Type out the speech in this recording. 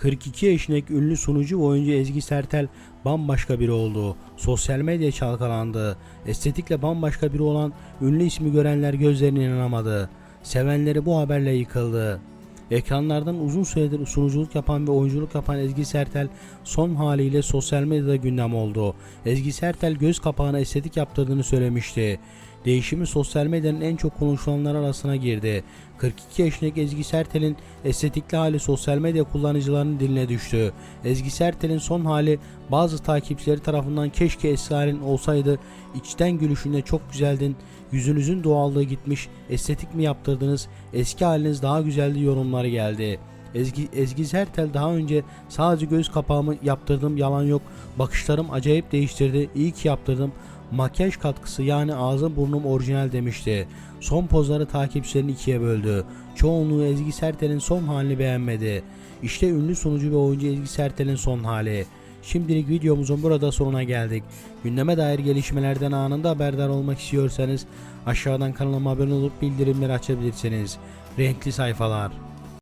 42 yaşındaki ünlü sunucu ve oyuncu Ezgi Sertel bambaşka biri oldu. Sosyal medya çalkalandı. Estetikle bambaşka biri olan ünlü ismi görenler gözlerine inanamadı. Sevenleri bu haberle yıkıldı. Ekranlardan uzun süredir sunuculuk yapan ve oyunculuk yapan Ezgi Sertel son haliyle sosyal medyada gündem oldu. Ezgi Sertel göz kapağına estetik yaptırdığını söylemişti. Değişimi sosyal medyanın en çok konuşulanlar arasına girdi. 42 yaşındaki Ezgi Sertel'in estetikli hali sosyal medya kullanıcılarının diline düştü. Ezgi Sertel'in son hali bazı takipçileri tarafından keşke eski halin olsaydı, içten gülüşünde çok güzeldin, yüzünüzün doğallığı gitmiş, estetik mi yaptırdınız, eski haliniz daha güzeldi yorumları geldi. Ezgi, Ezgi Sertel daha önce sadece göz kapağımı yaptırdım yalan yok, bakışlarım acayip değiştirdi, iyi ki yaptırdım, makyaj katkısı yani ağzım burnum orijinal demişti. Son pozları takipçilerini ikiye böldü. Çoğunluğu Ezgi Sertel'in son halini beğenmedi. İşte ünlü sunucu ve oyuncu Ezgi Sertel'in son hali. Şimdilik videomuzun burada sonuna geldik. Gündeme dair gelişmelerden anında haberdar olmak istiyorsanız aşağıdan kanalıma abone olup bildirimleri açabilirsiniz. Renkli sayfalar.